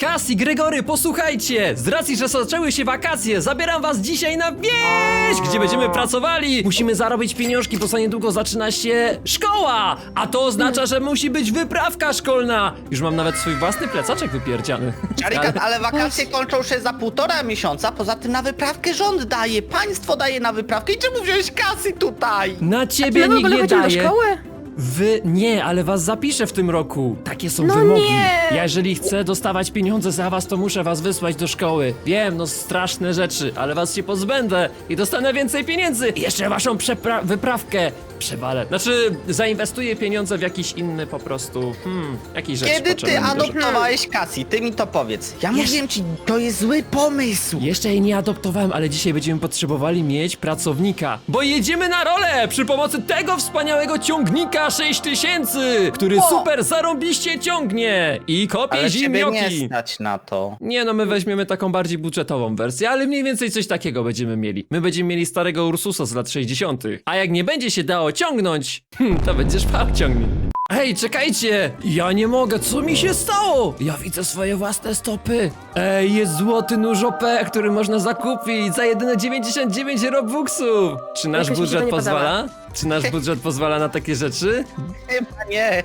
Kasi, Gregory, posłuchajcie! Z racji, że zaczęły się wakacje, zabieram was dzisiaj na wieś, gdzie będziemy pracowali! Musimy zarobić pieniążki, bo za niedługo zaczyna się szkoła! A to oznacza, że musi być wyprawka szkolna! Już mam nawet swój własny plecaczek wypierdziany. Szarikan, ale wakacje kończą się za półtora miesiąca, poza tym na wyprawkę rząd daje, państwo daje na wyprawkę i czemu wziąłeś kasy tutaj? Na ciebie w nikt ogóle nie chodzimy do daje. szkoły? Wy nie, ale was zapiszę w tym roku. Takie są No wymogi. nie. Ja jeżeli chcę dostawać pieniądze za was, to muszę was wysłać do szkoły. Wiem, no straszne rzeczy, ale was się pozbędę i dostanę więcej pieniędzy. I jeszcze waszą przepra- wyprawkę przewalę. Znaczy, zainwestuję pieniądze w jakiś inny po prostu, hmm, jakiś rzecz Kiedy ty potrzebny mi do życia. adoptowałeś Kasi? Ty mi to powiedz. Ja mówiłem ci, to jest zły pomysł. Jeszcze jej nie adoptowałem, ale dzisiaj będziemy potrzebowali mieć pracownika. Bo jedziemy na rolę przy pomocy tego wspaniałego ciągnika 6000, który O! super zarąbiście ciągnie i kopie Ale ciebie zimnioki. nie stać na to. Nie no, my weźmiemy taką bardziej budżetową wersję, ale mniej więcej coś takiego będziemy mieli. My będziemy mieli starego Ursusa z lat 60. A jak nie będzie się dało ciągnąć, hmm, to będziesz pał ciągnie. Ej, czekajcie! Ja nie mogę, co mi się stało? Ja widzę swoje własne stopy. Ej, jest złoty nóż OP, który można zakupić za jedyne 99 robuxów. Czy nasz Jakoś mi się budżet nie pozwala? Czy nasz budżet pozwala na takie rzeczy? Chyba nie.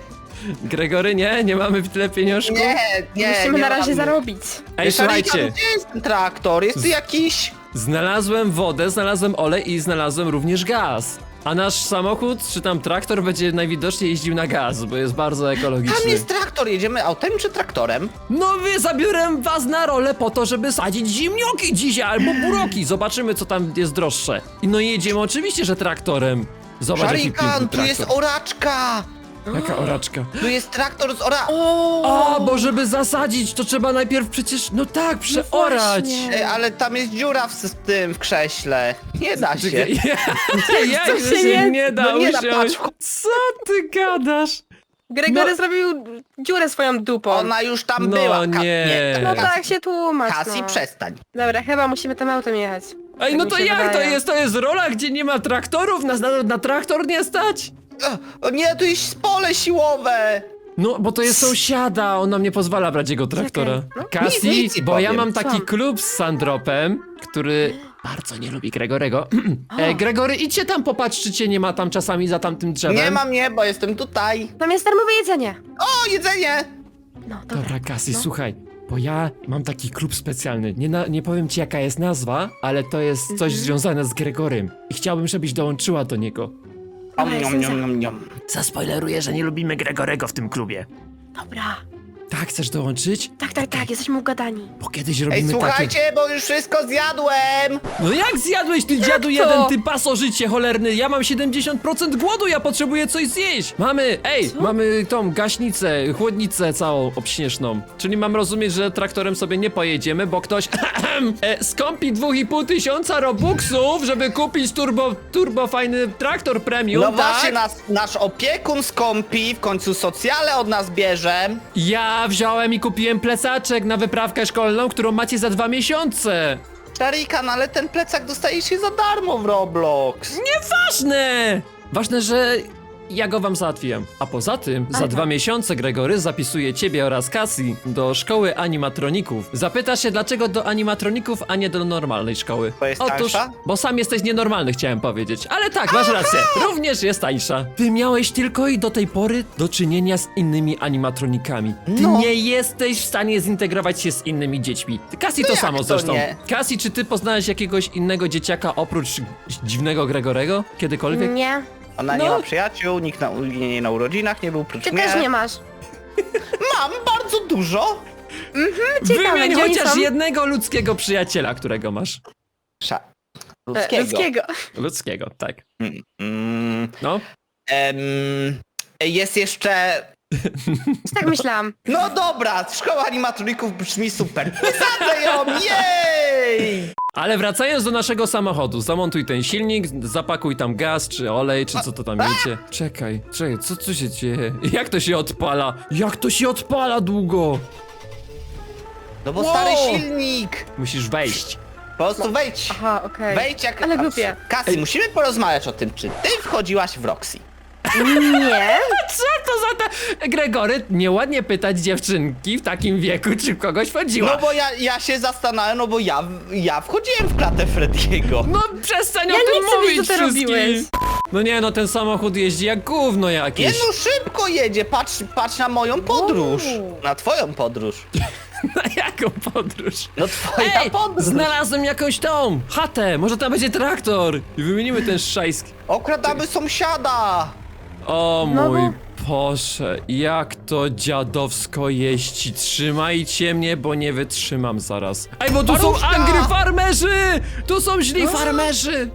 Gregory, nie? Nie mamy tyle pieniążków? Nie, nie, Musimy nie na razie mamy. zarobić. Ej, Szarikan, słuchajcie. gdzie jest ten traktor? Jest tu jakiś... Znalazłem wodę, znalazłem olej i znalazłem również gaz. A nasz samochód, czy tam traktor, będzie najwidoczniej jeździł na gaz, bo jest bardzo Tam ekologiczny. jest traktor, jedziemy autem czy traktorem? No wy zabiorę was na rolę po to, żeby sadzić zimnioki dzisiaj albo buroki. Zobaczymy, co tam jest droższe. I no jedziemy oczywiście, że traktorem. Zobacz, jaki Szarikan, piękny tu jest traktor. oraczka! Jaka oraczka. Tu jest traktor z ora... O, bo żeby zasadzić, to trzeba najpierw przecież, no tak, przeorać. właśnie. Ej, ale tam jest dziura w, tym, w krześle. Nie da się. Co to się się nie- nie da no nie da, usiąść? patrz. Co ty gadasz? Gregory No. zrobił dziurę swoją dupą. Ona już tam No była. Ka- nie. No tak się tłumacz, Kasi, no. przestań. Dobra, chyba musimy tym autem jechać. Ej, Tak no mi to się jak to wydaje. jest? To jest rola, gdzie nie ma traktorów? Nas na, na traktor nie stać? O, nie, tu jest pole siłowe! No, bo to jest sąsiada, on nam nie pozwala brać jego traktora. no. Cassie, Nic, nic nie bo ja powiem. mam taki Co? klub z Sandropem, który bardzo nie lubi Gregorego. e, Gregory, idźcie tam popatrz, czy cię nie ma tam czasami za tamtym drzewem. Nie ma mnie, bo jestem tutaj. Tam jest darmowe jedzenie. O, jedzenie! No, dobra. Dobra, Cassie, No. słuchaj, bo ja mam taki klub specjalny. Nie, na, nie powiem ci, jaka jest nazwa, ale to jest coś Mhm. związane z Gregorym. I chciałbym, żebyś dołączyła do niego. Om, Dobra, niom, jestem niom, za. niom, niom. Zaspoileruję, że nie lubimy Gregorego w tym klubie. Dobra. Tak, chcesz dołączyć? Tak, tak, tak, jesteśmy ugadani. Bo kiedyś Ej, robimy takie... słuchajcie, bo już wszystko zjadłem! No jak zjadłeś ty dziadu to? jeden, ty pasożycie cholerny? Ja mam 70% głodu, ja potrzebuję coś zjeść. Mamy, ej, Co? mamy tą gaśnicę, chłodnicę całą obśnieżną. Czyli mam rozumieć, że traktorem sobie nie pojedziemy, bo ktoś e, skąpi 2,5 tysiąca robuxów, żeby kupić turbo, turbo fajny traktor premium, No tak? właśnie, nas, nasz opiekun skąpi, w końcu socjale od nas bierze. Ja wziąłem i kupiłem plecaczek na wyprawkę szkolną, którą macie za dwa miesiące. Szarikan, ale ten plecak dostaje się za darmo w Roblox. Ważne! Ważne, że ja go wam załatwiłem. A poza tym, za dwa miesiące Gregory zapisuje ciebie oraz Cassie do szkoły animatroników. Zapytasz się, dlaczego do animatroników, a nie do normalnej szkoły. Bo jest Otóż, tańsza? bo sam jesteś nienormalny, chciałem powiedzieć. Ale tak, masz rację. Również jest tańsza. Ty miałeś tylko i do tej pory do czynienia z innymi animatronikami. Ty No. nie jesteś w stanie zintegrować się z innymi dziećmi. Cassie to jak samo to zresztą. nie? Cassie, czy ty poznałeś jakiegoś innego dzieciaka oprócz dziwnego Gregorego? Kiedykolwiek? Nie. Ona No. nie ma przyjaciół, nikt na, nie, na urodzinach nie był prócz Ty mnie. też nie masz. Mam bardzo dużo. Ciekawe, Wymień gdzie oni chociaż są? jednego ludzkiego przyjaciela, którego masz. Sza... E, Ludzkiego. Ludzkiego. Ludzkiego, tak. Mm, mm, No. em, jest jeszcze... Tak myślałam. No dobra, szkoła animatroników brzmi super. Posadzę ją, jej! Ale wracając do naszego samochodu, zamontuj ten silnik, zapakuj tam gaz, czy olej, czy co to tam wiecie. Czekaj, czekaj, co, co się dzieje? Jak to się odpala? Jak to się odpala długo? No bo Wow. stary silnik. Musisz wejść. Po prostu wejdź. Aha, okej. Wejdź jak... Ale głupie. Kasy, musimy porozmawiać o tym, czy ty wchodziłaś w Roxy. Nie, Co to za ta... Gregory, nieładnie pytać dziewczynki w takim wieku, czy kogoś chodziła. No bo ja, ja się zastanawiam, no bo ja, ja wchodziłem w klatę Frediego. No przestań Ja o tym nie chcę wiedzieć, mówić co ty wszystkim. robiłeś. No nie, no ten samochód jeździ jak gówno Nie jakieś. no, szybko jedzie, patrz, patrz na moją podróż. Uuu. Na twoją podróż. Na jaką podróż? No twoja Ej, podróż. znalazłem jakąś tą chatę, może tam będzie traktor i wymienimy ten szajsk. Okradamy sąsiada. O No mój bo- Boże, jak to dziadowsko jeździ. Trzymajcie mnie, bo nie wytrzymam zaraz. Ej, bo tu Maruszka! są angry farmerzy! Tu są źli farmerzy!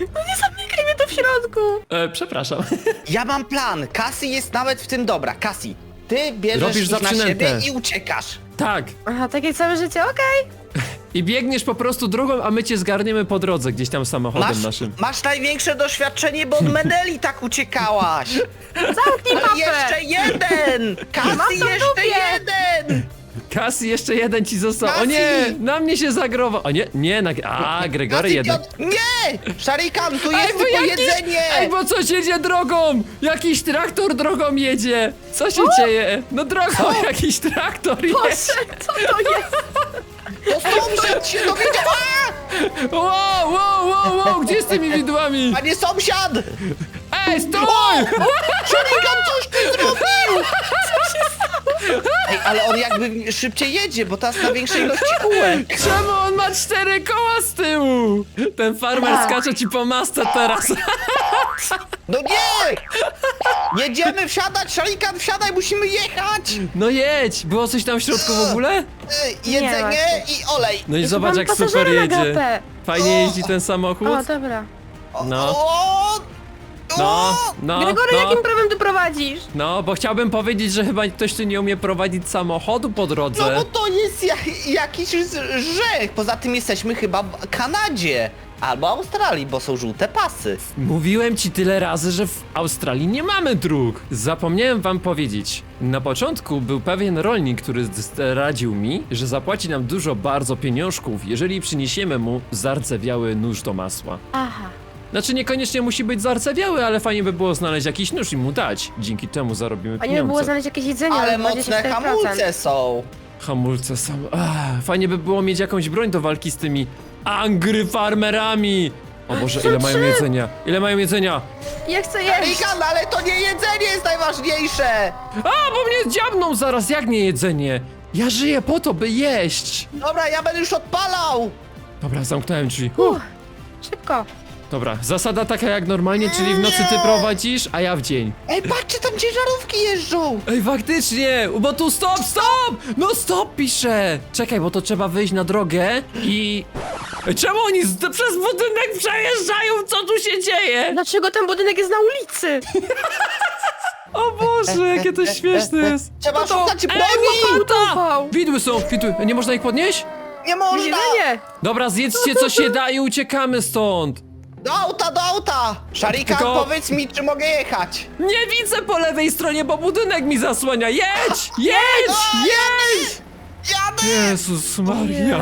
No nie zamykaj mnie tu w środku! E, przepraszam. Ja mam plan. Cassie jest nawet w tym dobra. Cassie, ty bierzesz Robisz ich na zaprzynętę. siebie i uciekasz. tak. Aha, takie całe życie, okej. I biegniesz po prostu drogą, a my cię zgarniemy po drodze, gdzieś tam samochodem Masz, naszym. masz największe doświadczenie, bo od Meneli tak uciekałaś. Zamknij papę! jeszcze jeden! Cassie, to w jeszcze dupie. jeden! Kasy, jeszcze jeden ci został. O nie, Kasi! na mnie się zagrowa. O nie, nie, na... A, Gregory jeden. Piotr- Nie! Szarikan, tu jest tylko jakiś- jedzenie! Ej, bo coś jedzie drogą! Jakiś traktor drogą jedzie! Co się dzieje? No drogą jakiś traktor jedzie! Boże, co to jest? To sąsiad się dowiedział! A! Wow, wow, wow, wow, gdzie z tymi widłami? Panie sąsiad! Ej, stój! Szarikan, coś ty zrobił! Ej, ale on jakby szybciej jedzie, bo teraz na większej ilości kółek. Czemu on ma cztery koła z tyłu? Ten farmer A. skacze ci po masce teraz. No nie! Jedziemy wsiadać, Szarikan, wsiadaj, musimy jechać! No jedź, było coś tam w środku w ogóle? Ej, Jedzenie i olej. No i zobacz mam jak super pasażera na jedzie. gapę. Fajnie jeździ ten samochód? O, dobra. O, No. o, No, no, Gregory, no. jakim prawem ty prowadzisz? No, bo chciałbym powiedzieć, że chyba ktoś tu nie umie prowadzić samochodu po No drodze. bo to jest ja, jakiś z- grzech. Poza tym jesteśmy chyba w Kanadzie. Albo Australii, bo są żółte pasy. Mówiłem ci tyle razy, że w Australii nie mamy dróg. Zapomniałem wam powiedzieć. Na początku był pewien rolnik, który zdradził mi, że zapłaci nam dużo bardzo pieniążków, jeżeli przyniesiemy mu zardzewiały nóż do masła. Aha. Znaczy niekoniecznie musi być zardzewiały, ale fajnie by było znaleźć jakiś nóż i mu dać. Dzięki temu zarobimy Fajnie by było znaleźć jakieś jedzenie, Ale ale mocne 24%. hamulce są. Hamulce są. Ach, fajnie by było mieć jakąś broń do walki z tymi angry farmerami. O Boże, ile mają jedzenia? Ile mają jedzenia? Ja chcę jeść! Rikan, ale to nie jedzenie jest najważniejsze. A, bo mnie dziabną zaraz, jak nie jedzenie? Ja żyję po to, by jeść. Dobra, ja będę już odpalał. Dobra, zamknąłem drzwi. Uff, szybko. Dobra, zasada taka jak normalnie, czyli w nocy ty Nie. prowadzisz, a ja w dzień. Ej, patrzcie, tam ciężarówki jeżdżą. Ej, faktycznie, bo tu stop, stop! No stop pisze! Czekaj, bo to trzeba wyjść na drogę i... Ej, Czemu oni z... przez budynek przejeżdżają? Co tu się dzieje? Dlaczego ten budynek jest na ulicy? O Boże, jakie to śmieszne jest. Trzeba to- szukać Ej, broni. łopata! Ufał. Widły są, widły. Nie można ich podnieść? Nie można. Jedzenie! Dobra, zjedzcie co się da i uciekamy stąd. Do auta, do auta. Szarikan, Tylko- powiedz mi, czy mogę jechać. Nie widzę po lewej stronie, bo budynek mi zasłania. Jedź! Jedź! Jedź! Jadę. Jezus Maria.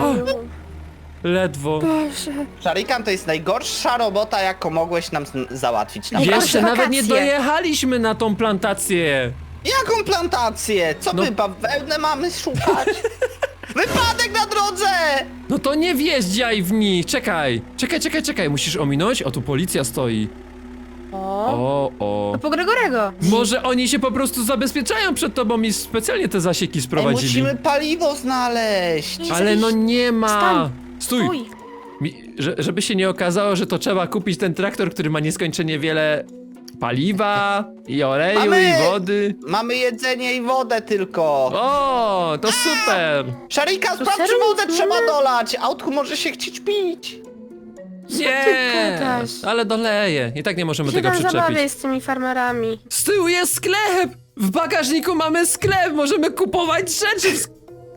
Ledwo. Boże. Szarikan to jest najgorsza robota, jaką mogłeś nam z- załatwić. Najgorsza Naprawdę. Jeszcze nawet nie dojechaliśmy na tą plantację. Jaką plantację? Co No- my bawełnę mamy szukać? Wypadek na drodze! No to nie wjeździaj w nich. Czekaj. Czekaj, czekaj, czekaj. Musisz ominąć? O, tu policja stoi. O, O, o. to po Gregorego. Może oni się po prostu zabezpieczają przed tobą i specjalnie te zasieki Ej, sprowadzili. musimy paliwo znaleźć. Nie. Ale no nie ma. Stań. Stój. Stój. Mi, że, żeby się nie okazało, że to trzeba kupić ten traktor, który ma nieskończenie wiele paliwa i oleju Mamy- i wody. Mamy jedzenie i wodę tylko. O, to super. Szarika, To sprawdź, czy serio? wodę trzeba dolać. Autku może się chcieć pić. Nie, gadasz? ale doleję. I tak nie możemy Się tego tam przyczepić. zabawiaj z tymi farmerami. Z tyłu jest sklep! W bagażniku mamy sklep! Możemy kupować rzeczy w sk-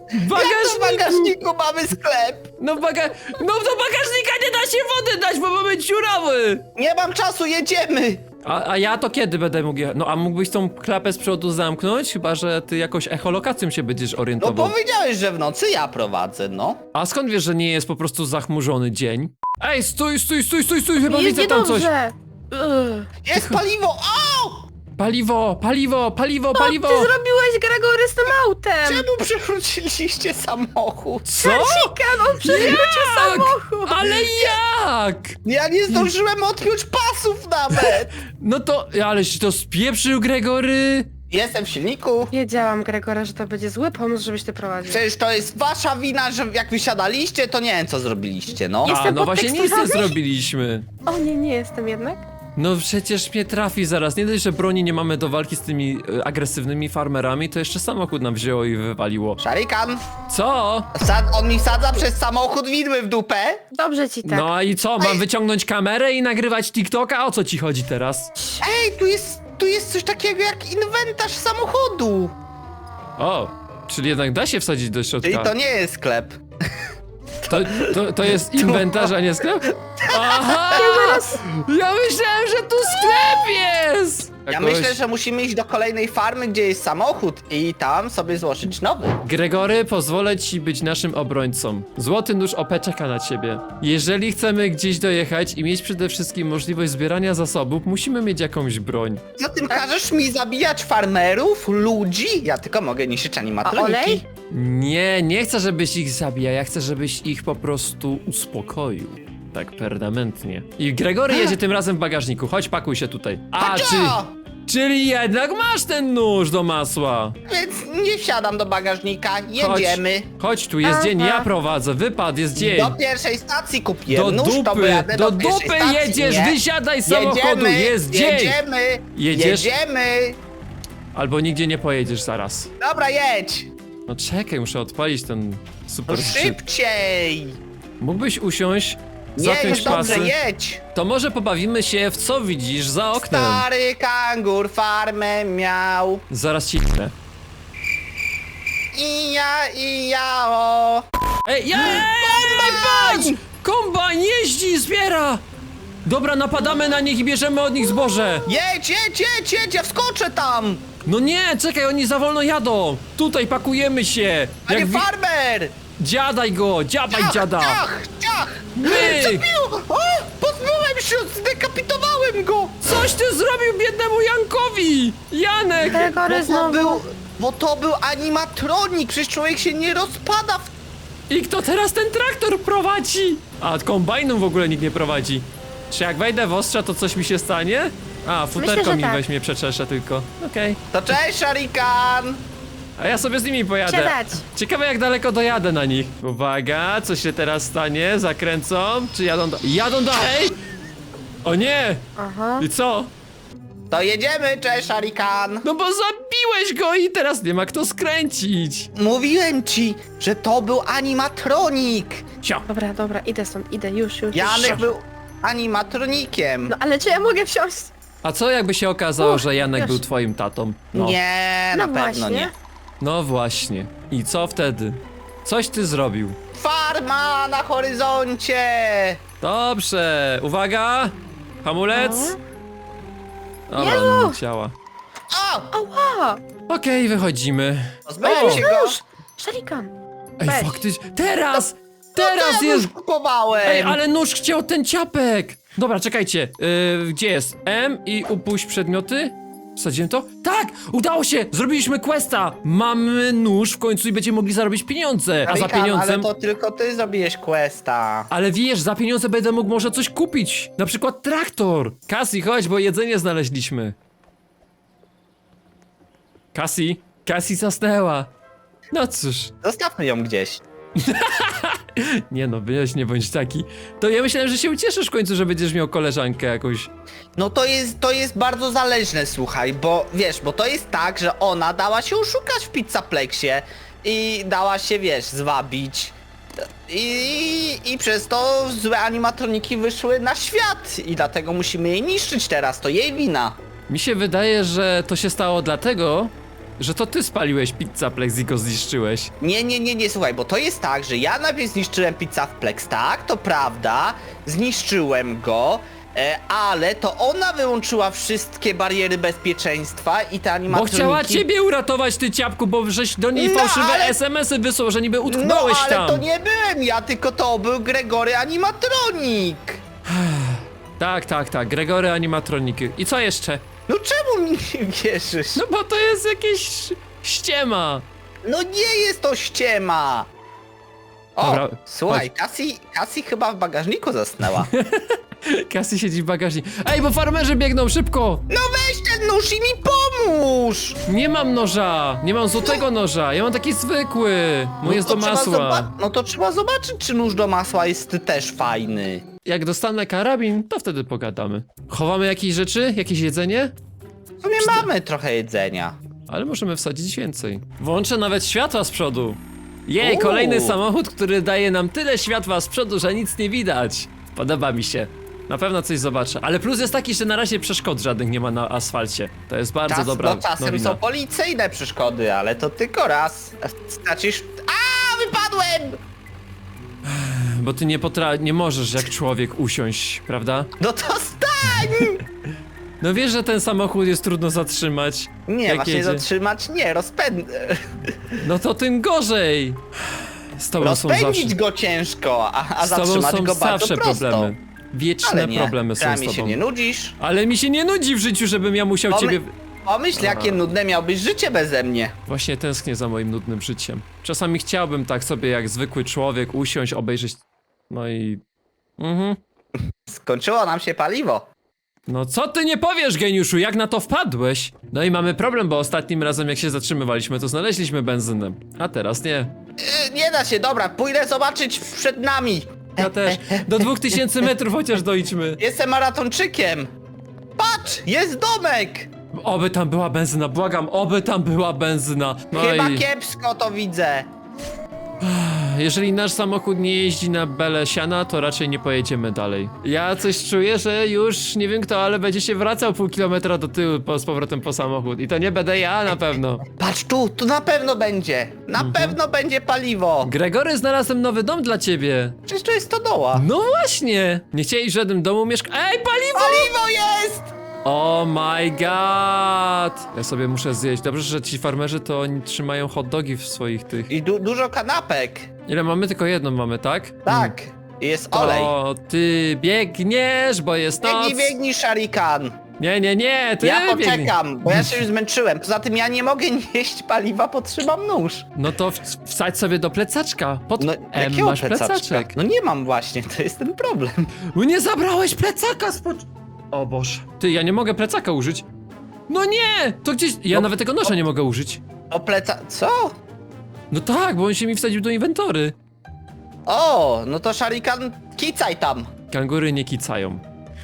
w Jak w bagażniku! bagażniku mamy sklep? No, baga... no do bagażnika nie da się wody dać, bo mamy dziurawy! Nie mam czasu, jedziemy. A, a ja to kiedy będę mógł jechać? No a mógłbyś tą klapę z przodu zamknąć? Chyba, że ty jakoś echolokacją się będziesz No orientował. powiedziałeś, że w nocy ja prowadzę, no. A skąd wiesz, że nie jest po prostu zachmurzony dzień? Ej, stój, stój, stój, stój, stój, chyba Jest widzę tam coś. niedobrze. Ugh. Jest paliwo! O! Paliwo, paliwo, paliwo, Ty paliwo! zrobiłeś Gregory z tym autem! Czemu przewróciliście samochód? Co? Chikan, on przewrócił Jak? samochód! Ale jak? Ja nie zdążyłem odpiąć pasów nawet! No to, aleś to spieprzył Gregory! Jestem w silniku. Wiedziałam, Gregory, że to będzie zły pomysł, żebyś ty prowadził. Przecież to jest wasza wina, że jak wysiadaliście, to nie wiem co zrobiliście, no. Jest- A, Jestem no właśnie nic nie zrobiliśmy. O nie, nie jestem jednak. No przecież mnie trafi zaraz. Nie dość, że broni nie mamy do walki z tymi e, agresywnymi farmerami, to jeszcze samochód nam wzięło i wywaliło. Szarikan, Co? wsad- on mi wsadza przez samochód widły w dupę. Dobrze ci tak. No i co, mam wyciągnąć kamerę i nagrywać TikToka? O co ci chodzi teraz? Ej, tu jest, tu jest coś takiego jak inwentarz samochodu. O, czyli jednak da się wsadzić do Czyli środka. to nie jest sklep. To, to, to jest inwentarz, a nie sklep? Aha! Ja myślałem, że tu sklep jest! Ja Jakoś- myślę, że musimy iść do kolejnej farmy, gdzie jest samochód i tam sobie złożyć nowy. Gregory, pozwolę ci być naszym obrońcą. Złoty nóż OP czeka na ciebie. Jeżeli chcemy gdzieś dojechać i mieć przede wszystkim możliwość zbierania zasobów, musimy mieć jakąś broń. Za tym każesz mi zabijać farmerów, ludzi? Ja tylko mogę niszczyć A animatroniki. olej? Nie, nie chcę, żebyś ich zabijał, ja chcę, żebyś ich po prostu uspokoił. Tak permanentnie. I Gregory jedzie tym razem w bagażniku. Chodź, pakuj się tutaj. A, Pacio! czyli, jednak masz ten nóż do masła. Więc nie wsiadam do bagażnika, Chodź, jedziemy. chodź tu, jest dzień, ja prowadzę, wypad, jest dzień. Do pierwszej stacji kupiłem Do nóż, to dupy, pojadę do pierwszej dupy stacji, jedziesz, nie? wysiadaj z samochodu, jedziemy, jest dzień. Jedziemy, Jedziesz? jedziemy. Albo nigdzie nie pojedziesz zaraz. Dobra, jedź. No czekaj, muszę odpalić ten No super szyb. szybciej. Mógłbyś usiąść, Nie, zapiąć dobrze, pasy. jedź. To może pobawimy się w co widzisz za oknem. Stary kangur farmę miał. Zaraz ci idę. I ja, i ja, o. Ej, ja, patrz! Kombajn jeździ, zbiera! Dobra, napadamy na nich i bierzemy od nich zboże. Jedź, jedź, jedź, jedź, ja wskoczę tam. No nie, czekaj, oni za wolno jadą. Tutaj pakujemy się. Panie wi- farmer. Dziadaj go, dziabaj Ciach, dziada. ciach, ciach. Myk. Zabił. O, pozbyłem się, zdekapitowałem go. Coś ty zrobił biednemu Jankowi! Janek! Gregory Bo to znowu. był, bo to był animatronik, przecież człowiek się nie rozpada w... I kto teraz ten traktor prowadzi? A kombajnu w ogóle nikt nie prowadzi. Czy jak wejdę w ostrza, to coś mi się stanie? A, futerko że mi tak. weźmie, przeczeszę tylko. Okej. To cześć, Sharikan. A ja sobie z nimi pojadę. Siadać. Ciekawe jak daleko dojadę na nich. Uwaga, co się teraz stanie? Zakręcą? Czy jadą do... Jadą dalej? O nie! Aha. I co? To jedziemy, cześć, Sharikan. No bo zabiłeś go i teraz nie ma kto skręcić. Mówiłem ci, że to był animatronik. Cio. Dobra, dobra, idę stąd, idę, już, już. Janek już. był animatronikiem. No ale czy ja mogę wsiąść? A co jakby się okazało, Uch, że Janek już. był twoim tatą? Nie, na no pewno właśnie. nie. No właśnie. I co wtedy? Coś ty zrobił. Farma na horyzoncie. Dobrze, uwaga! Hamulec! Dobra, Jezu! nie działa. O, Ała! Okej, wychodzimy. O! się go. Szarikan! Ej, Weź. faktycznie, teraz! To Teraz ja jest! już kupowałem. Ej, ale nóż chciał ten ciapek! Dobra, czekajcie, yy, gdzie jest? M i upuść przedmioty? Wsadziłem to? Tak! Udało się! Zrobiliśmy questa! Mamy nóż w końcu i będziemy mogli zarobić pieniądze! A za pieniądzem... Ale to tylko ty zrobiłeś questa. Ale wiesz, za pieniądze będę mógł może coś kupić. Na przykład traktor. Cassie, chodź, bo jedzenie znaleźliśmy. Cassie? Cassie zasnęła. No cóż, Zostawmy ją gdzieś. nie no, weź nie bądź taki. To ja myślałem, że się ucieszysz w końcu, że będziesz miał koleżankę jakąś. No to jest, to jest bardzo zależne, słuchaj, bo wiesz, bo to jest tak, że ona dała się oszukać w pizzaplexie i dała się, wiesz, zwabić. I, I przez to złe animatroniki wyszły na świat i dlatego musimy jej niszczyć teraz, to jej wina. Mi się wydaje, że to się stało dlatego, że to ty spaliłeś pizzaplex i go zniszczyłeś. Nie, nie, nie, nie, słuchaj, bo to jest tak, że ja najpierw zniszczyłem Pizzaplex, tak, to prawda, zniszczyłem go, e, ale to ona wyłączyła wszystkie bariery bezpieczeństwa i te Bo animatroniki... chciała ciebie uratować, ty ciapku, bo żeś do niej No, fałszywe ale- SMS-y wysłał, że niby No, utknąłeś ale tam. to nie byłem ja, tylko to był Gregory Animatronik. Tak, tak, tak, Gregory animatroniki. I co jeszcze? No czemu mi nie wierzysz? No bo to jest jakieś ściema. No nie jest to ściema! O, Dobra, słuchaj, Cassie, Cassie chyba w bagażniku zasnęła. Kasy siedzi w bagażniku. Ej, bo farmerzy biegną szybko! No weź ten nóż i mi pomóż! Nie mam noża! Nie mam złotego noża, ja mam taki zwykły. Mój jest to do trzeba masła. zoba- No to trzeba zobaczyć, czy nóż do masła jest też fajny. Jak dostanę karabin, to wtedy pogadamy. Chowamy jakieś rzeczy? Jakieś jedzenie? W sumie mamy trochę jedzenia. Ale możemy wsadzić więcej. Włączę nawet światła z przodu. Jej, Uuu. kolejny samochód, który daje nam tyle światła z przodu, że nic nie widać. Podoba mi się. Na pewno coś zobaczę. Ale plus jest taki, że na razie przeszkód żadnych nie ma na asfalcie. To jest bardzo Czas, dobra no, czasem nowina. są policyjne przeszkody, ale to tylko raz. Znaczysz... A, wypadłem! Bo ty nie potra... nie możesz jak człowiek usiąść, prawda? No to stań! No wiesz, że ten samochód jest trudno zatrzymać. Nie, jak właśnie jedzie. zatrzymać, nie, rozpęd... No to tym gorzej. Z tobą są rozpędzić zawsze... go ciężko, a, a Z tobą zatrzymać są go bardzo zawsze prosto. problemy. Wieczne Ale nie, problemy są z mi tobą. się nie nudzisz. Ale mi się nie nudzi w życiu, żebym ja musiał Pomy- ciebie... Pomyśl, jakie nudne miałbyś życie beze mnie. Właśnie tęsknię za moim nudnym życiem. Czasami chciałbym tak sobie jak zwykły człowiek usiąść, obejrzeć... No i... Mhm. Skończyło nam się paliwo. No co ty nie powiesz, geniuszu, jak na to wpadłeś? No i mamy problem, bo ostatnim razem jak się zatrzymywaliśmy, to znaleźliśmy benzynę. A teraz nie. Yy, nie da się, dobra, pójdę zobaczyć przed nami. Ja też. Do 2000 metrów chociaż dojdźmy. Jestem maratonczykiem. Patrz, jest domek. Oby tam była benzyna, błagam, oby tam była benzyna. No Chyba i kiepsko to widzę. Jeżeli nasz samochód nie jeździ na bele siana, to raczej nie pojedziemy dalej. Ja coś czuję, że już nie wiem kto, ale będzie się wracał pół kilometra do tyłu po, z powrotem po samochód. I to nie będę ja na pewno. Patrz tu, tu na pewno będzie. Na Mhm. pewno będzie paliwo. Gregory, znalazłem nowy dom dla ciebie. Przecież to jest stodoła. No właśnie! Nie chcieli w żadnym domu mieszkać. Ej, paliwo! Paliwo jest! Oh my god! Ja sobie muszę zjeść. Dobrze, że ci farmerzy to oni trzymają hot dogi w swoich tych. I du dużo kanapek. Ile mamy? Tylko jedną mamy, tak? Tak. Jest olej. To ty biegniesz, bo jest noc. Biegnij, biegnij, szarikan. Nie, nie, nie, ty Ja biegnij. poczekam, bo ja się już zmęczyłem. Poza tym ja nie mogę nieść paliwa, bo trzymam nóż. No to w- wsadź sobie do plecaczka. Pod No, M jakiego masz plecaczka? plecaczek. No nie mam właśnie, to jest ten problem. No nie zabrałeś plecaka spod... O Boże. Ty, ja nie mogę plecaka użyć. No nie! To gdzieś... Ja No, nawet tego nosza nie mogę użyć. O pleca... Co? No tak, bo on się mi wsadził do inwentory. O, no to szarikan, kicaj tam. Kangury nie kicają.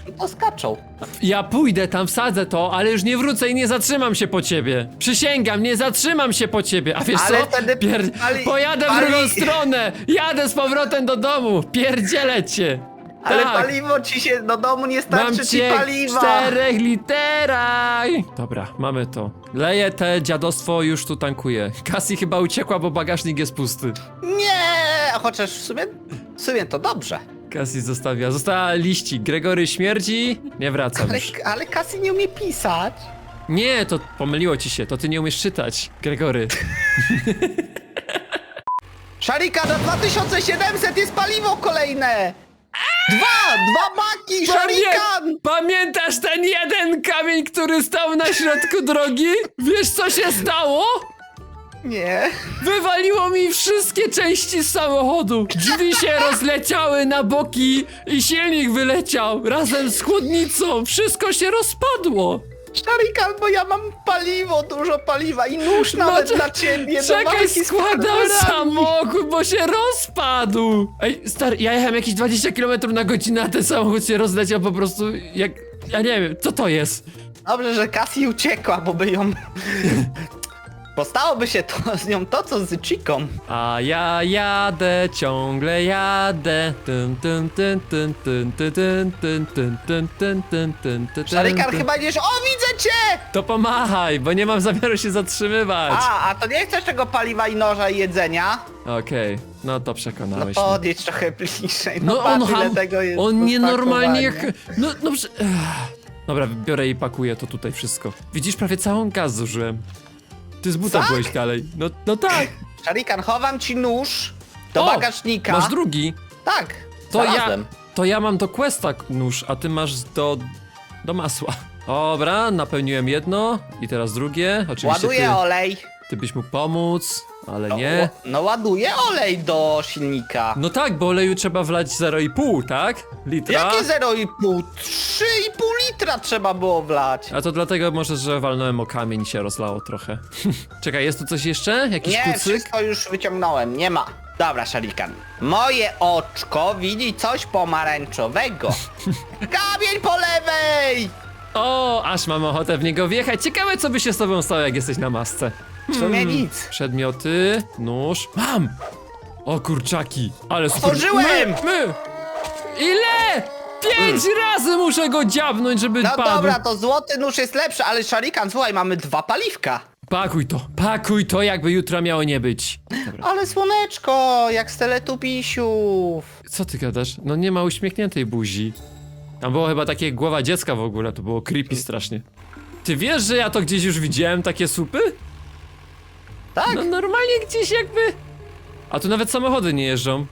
No to skaczą. Ja pójdę tam, wsadzę to, ale już nie wrócę i nie zatrzymam się po ciebie. Przysięgam, nie zatrzymam się po ciebie. A wiesz Ale co? wtedy pali- Pojadę w pali- drugą stronę. Jadę z powrotem do domu. Pierdzielę cię. Ale tak. paliwo ci się do domu nie Mam starczy ci cię paliwa. czterech literach. Dobra, mamy to. Leję te dziadostwo, już tu tankuję. Cassie chyba uciekła, bo bagażnik jest pusty. Nie, chociaż w sumie, w sumie to dobrze. Cassie zostawia. Została liścik. Gregory śmierdzi. Nie wracam Ale, już. ale Cassie nie umie pisać. Nie, to pomyliło ci się. To ty nie umiesz czytać. Gregory. Szarika, na 2700 jest paliwo kolejne! Dwa! Dwa baki! Szarikan! Pamiętasz ten jeden kamień, który stał na środku drogi? Wiesz co się stało? Nie. Wywaliło mi wszystkie części z samochodu. Drzwi się rozleciały na boki i silnik wyleciał razem z chłodnicą. Wszystko się rozpadło. Szarikan, bo ja mam paliwo, dużo paliwa i nóż nawet cze- dla ciebie. do Czekaj, walki z składam samochód, bo się rozpadł. Ej, stary, ja jechałem jakieś 20 km na godzinę, a ten samochód się rozleciał po prostu jak... Ja nie wiem, co to jest? Dobrze, że Cassie uciekła, bo by ją... Postałoby się to, z nią to, co z Chiką. A ja jadę, ciągle jadę. Tyn, tyn, tyn, tyn, tyn, tyn, tyn, tyn, tyn, tyn, tyn, tyn, tyn, tyn, Szarikan tyn. chyba idziesz... O, widzę cię! To pomachaj, bo nie mam zamiaru się zatrzymywać. A, a to nie chcesz tego paliwa i noża i jedzenia? Okej, no to No przekonałeś mnie. podjedź trochę bliżej. No, No on, patrz, ile ham, tego jest on nienormalnie... ch- No, no prze... Ech. Dobra, biorę i pakuję to tutaj wszystko. Widzisz, prawie całą gaz zużyłem. Ty z buta Tak? byłeś dalej. No, no tak. Szarikan, chowam ci nóż do O, bagażnika. Masz drugi. Tak, To ja, znalazłem. to ja mam do questa nóż, a ty masz do, do masła. Dobra, napełniłem jedno i teraz drugie. Oczywiście Ładuję ty, olej. Ty byś mógł pomóc, ale No, nie. No ładuję olej do silnika. No tak, bo oleju trzeba wlać 0,5, tak? Litra. Jakie 0,5? 3,5 litra trzeba było wlać. A to dlatego może, że walnąłem o kamień i się rozlało trochę. Czekaj, jest tu coś jeszcze? Jakiś Nie, kucyk? wszystko już wyciągnąłem, nie ma. Dobra, szalikan. Moje oczko widzi coś pomarańczowego. Kamień po lewej! O, aż mam ochotę w niego wjechać. Ciekawe, co by się z tobą stało, jak jesteś na masce. W sumie nic. Przedmioty, nóż. Mam! O kurczaki, ale super. Otworzyłem! My, my. Ile? Pięć razy muszę go dziabnąć, żeby No padł. dobra, to złoty nóż jest lepszy, ale szarikan, słuchaj, mamy dwa paliwka. Pakuj to, pakuj to, jakby jutra miało nie być. Dobra. Ale słoneczko, jak z teletubisiów. Co ty gadasz? No nie ma uśmiechniętej buzi. Tam było chyba takie głowa dziecka w ogóle, to było creepy strasznie. Ty wiesz, że ja to gdzieś już widziałem, takie supy? Tak? No normalnie gdzieś jakby... A tu nawet samochody nie jeżdżą.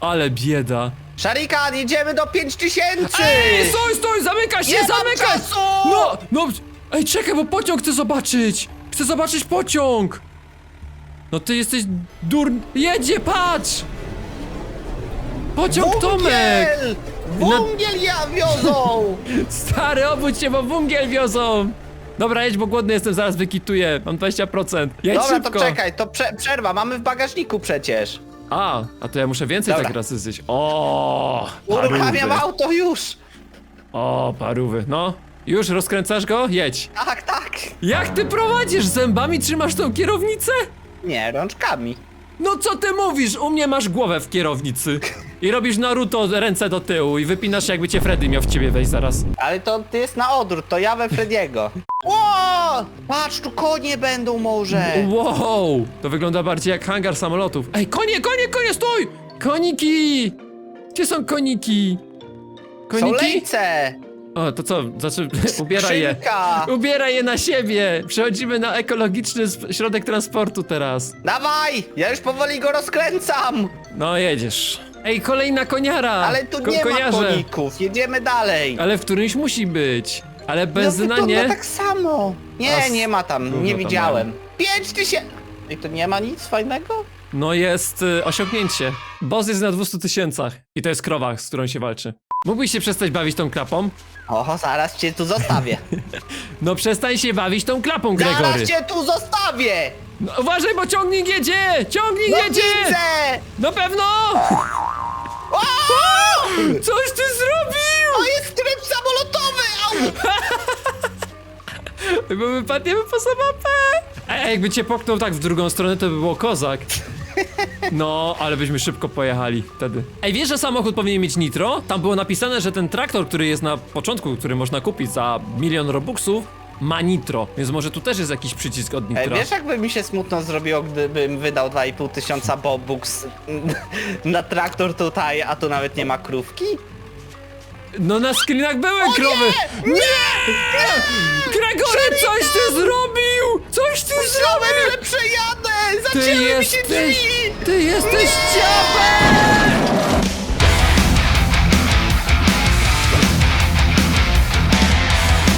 Ale bieda. Szarikan, jedziemy do 5000! Ej, stój, stój, zamyka się, Nie mam zamyka! czasu! No, no, ej, czekaj, bo pociąg chcę zobaczyć! Chcę zobaczyć pociąg! No ty jesteś dur... Jedzie, patrz! Pociąg Tomek! Wungiel! Wungiel ja wiozą! Stary, obudź się, bo wungiel wiozą! Dobra, jedź, bo głodny jestem, zaraz wykituję. Mam 20%. Jedź Dobra, szybko. to czekaj, to prze przerwa, mamy w bagażniku przecież. A, a to ja muszę więcej Dobra. tak razy zjeść. O, Uruchamiam parówy. auto już! O, parówy. No, już rozkręcasz go? Jedź. Tak, tak. Jak ty prowadzisz? Zębami trzymasz tą kierownicę? Nie, rączkami. No co ty mówisz? U mnie masz głowę w kierownicy. I robisz Naruto ręce do tyłu i wypinasz się, jakby cię Freddy miał w ciebie wejść zaraz. Ale to ty jest na odwrót, to ja we Frediego. Ło! Patrz, tu konie będą może! Wow! To wygląda bardziej jak hangar samolotów. Ej, konie, konie, konie, stój! Koniki! Gdzie są koniki? Są Koniki? lejce! O, to co? Znaczy, ubieraj je. Ubieraj je na siebie! Przechodzimy na ekologiczny sp- środek transportu teraz. Dawaj! Ja już powoli go rozkręcam! No, jedziesz. Ej, kolejna koniara! Ale tu Ko- nie ma koniarze. koników, jedziemy dalej. Ale w którymś musi być. Ale benzyna no, nie? wygląda tak samo. A Nie, s- nie ma tam, gówno nie tam widziałem. Pięć tysięcy! I to nie ma nic fajnego? No jest y, osiągnięcie. Boss jest na 200 tysięcach. I to jest krowa, z którą się walczy. Mógłbyś się przestać bawić tą klapą? Oho, zaraz cię tu zostawię. No przestań się bawić tą klapą, Gregory. zaraz cię tu zostawię! No, uważaj, bo ciągnik jedzie! Ciągnik No jedzie! widzę! Na pewno! O! Coś ty zrobił! To jest tryb samolotowy! Au! Bo wypadniemy poza mapę! Ej, jakby cię popchnął tak w drugą stronę, to by było kozak. No, ale byśmy szybko pojechali wtedy. Ej, wiesz, że samochód powinien mieć nitro? Tam było napisane, że ten traktor, który jest na początku, który można kupić za milion robuxów, ma nitro, więc może tu też jest jakiś przycisk od E, nitra. wiesz, jakby mi się smutno zrobiło, gdybym wydał 2,5 tysiąca bobux na traktor tutaj, a tu nawet nie ma krówki? No na screenach były krowy! Nie! Gregory, coś ty zrobił! Coś ty Myślałem, zrobił! że przejadę! Ty Zacięły mi się jesteś... drzwi! Ty jesteś ciapem!